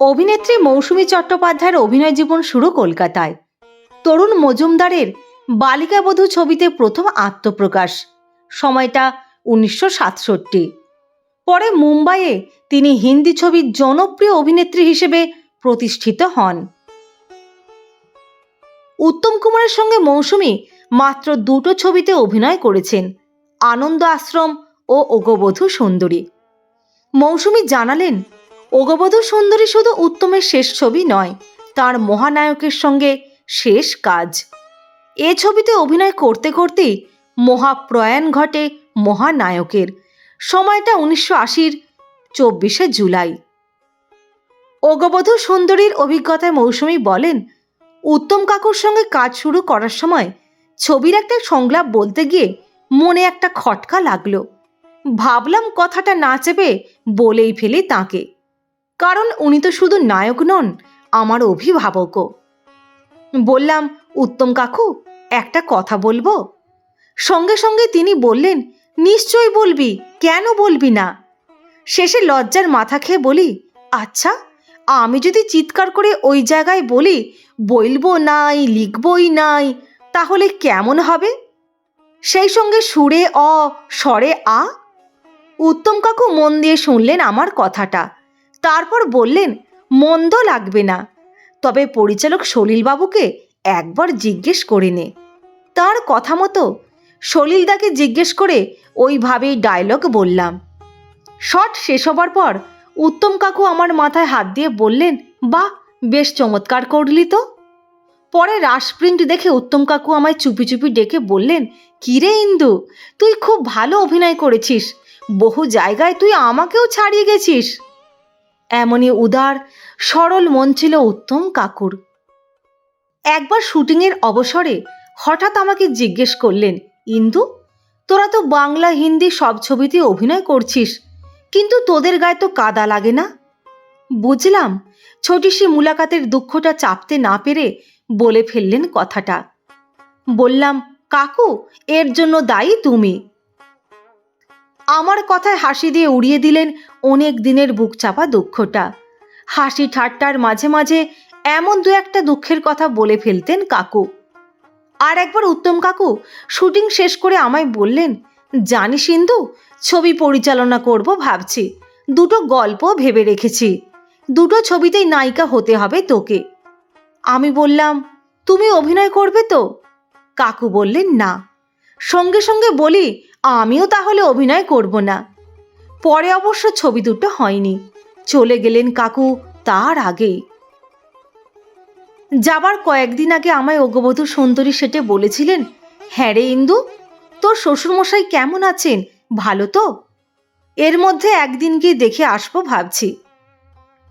অভিনেত্রী মৌসুমী চট্টোপাধ্যায়ের অভিনয় জীবন শুরু কলকাতায়। তরুণ মজুমদারের বালিকাবধূ ছবিতে প্রথম আত্মপ্রকাশ। সময়টা উনিশশো সাতষট্টি। পরে মুম্বাইয়ে তিনি হিন্দি ছবির জনপ্রিয় অভিনেত্রী হিসেবে প্রতিষ্ঠিত হন। উত্তম কুমারের সঙ্গে মৌসুমী মাত্র দুটো ছবিতে অভিনয় করেছেন, আনন্দ আশ্রম ও ওগবধূ সুন্দরী। মৌসুমী জানালেন ওগবধূ সুন্দরী শুধু উত্তমের শেষ ছবি নয়, তার মহানায়কের সঙ্গে শেষ কাজ। এ ছবিতে অভিনয় করতে করতেই মহাপ্রয়াণ ঘটে মহানায়কের। সময়টা উনিশশো আশির চব্বিশে জুলাই। ওগবধূ সুন্দরীর অভিজ্ঞতায় মৌসুমী বলেন, উত্তম কাকুর সঙ্গে কাজ শুরু করার সময় ছবির একটা সংলাপ বলতে গিয়ে মনে একটা খটকা লাগল। ভাবলাম কথাটা না চেপে বলেই ফেলি তাকে। কারণ উনি তো শুধু নায়ক নন, আমার অভিভাবকও। বললাম, উত্তম কাকু, একটা কথা বলব? সঙ্গে সঙ্গে তিনি বললেন, নিশ্চয়ই বলবি, কেন বলবি না? শেষে লজ্জার মাথা খেয়ে বলি আচ্ছা আমি যদি চিৎকার করে ওই জায়গায় বলি, বলব নাই, লিখবই নাই, তাহলে কেমন হবে? সেই সঙ্গে সুরে অ, স্বরে আ। উত্তম কাকু মন দিয়ে শুনলেন আমার কথাটা। তারপর বললেন, মন্দ লাগবে না। তবে পরিচালক সলিলবাবুকে একবার জিজ্ঞেস করে নে। তার কথা মতো সলিলদাকে জিজ্ঞেস করে ওইভাবেই ডায়লগ বললাম। শট শেষ হবার পর উত্তম কাকু আমার মাথায় হাত দিয়ে বললেন, বাহ, বেশ চমৎকার করলি তো। পরে রাস প্রিন্ট দেখে উত্তম কাকু আমায় চুপি চুপি ডেকে বললেন কিরে ইন্দু, তুই খুব ভালো অভিনয় করেছিস। বহু জায়গায় তুই আমাকেও ছাড়িয়ে গেছিস। এমনই উদার, সরল মন ছিল উত্তম কাকুর। একবার শুটিংয়ের অবসরে হঠাৎ আমাকে জিজ্ঞেস করলেন, ইন্দু, তোরা তো বাংলা, হিন্দি সব ছবিতে অভিনয় করছিস, কিন্তু তোদের গায়ে তো কাদা লাগে না? বুঝলাম ছোটিসি মুলাকাতের দুঃখটা চাপতে না পেরে বলে ফেললেন কথাটা। বললাম, কাকু, এর জন্য দায়ী তুমি। আমার কথায় হাসি দিয়ে উড়িয়ে দিলেন অনেক দিনের বুক চাপা দুঃখটা। হাসি ঠাট্টার মাঝে মাঝে এমন দু একটা দুঃখের কথা বলে ফেলতেন কাকু। আর একবার উত্তম কাকু শুটিং শেষ করে আমায় বললেন, জানিস ইন্দু ছবি পরিচালনা করব ভাবছি, দুটো গল্প ভেবে রেখেছি, দুটো ছবিতেই নায়িকা হতে হবে তোকে। আমি বললাম, তুমি অভিনয় করবে তো? কাকু বললেন, না। সঙ্গে সঙ্গে বলি আমিও তাহলে অভিনয় করব না। পরে অবশ্য ছবি দুটো হয়নি। চলে গেলেন কাকু তার আগেই যাবার কয়েকদিন আগে আমায় অগবধূ সুন্দরী সেটে বলেছিলেন হ্যাঁ রে ইন্দু, তোর শ্বশুরমশাই কেমন আছেন? ভালো তো? এর মধ্যে একদিন গিয়ে দেখে আসব ভাবছি।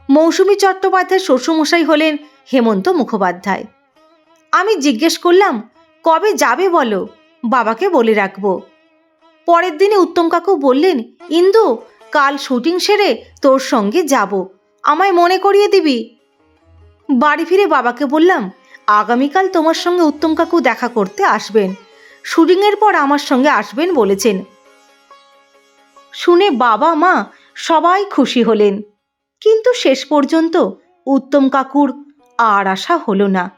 মৌসুমী চট্টোপাধ্যায় শ্বশুরমশাই হলেন হেমন্ত মুখোপাধ্যায়। আমি জিজ্ঞেস করলাম, কবে যাবে বলো? বাবাকে বলে রাখব। পরের দিনে উত্তম কাকু বললেন, ইন্দু, কাল শুটিং সেরে তোর সঙ্গে যাব। আমায় মনে করিয়ে দিবি? বাড়ি ফিরে বাবাকে বললাম, আগামীকাল তোমার সঙ্গে উত্তম কাকু দেখা করতে আসবেন। শুটিংয়ের পর আমার সঙ্গে আসবেন, বলেছেন। শুনে বাবা মা সবাই খুশি হলেন। কিন্তু শেষ পর্যন্ত উত্তম কাকুর আর আশা হলো না।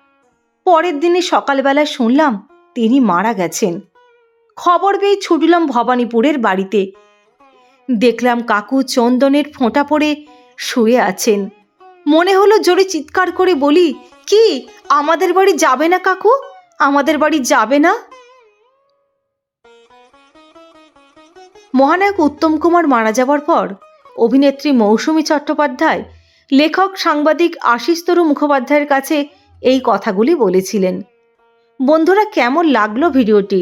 পরের দিনে সকালবেলায় শুনলাম তিনি মারা গেছেন। খবর পেয়ে ছুটলাম ভবানীপুরের বাড়িতে। দেখলাম কাকু চন্দনের ফোঁটা পড়ে শুয়ে আছেন। মনে হলো জোরে চিৎকার করে বলি, কি, আমাদের বাড়ি যাবে না কাকু? আমাদের বাড়ি যাবে না? মহানায়ক উত্তম কুমার মারা যাবার পর অভিনেত্রী মৌসুমী চট্টোপাধ্যায়, লেখক, সাংবাদিক আশিস তরু মুখোপাধ্যায়ের কাছে এই কথাগুলি বলেছিলেন। বন্ধুরা, কেমন লাগল ভিডিওটি?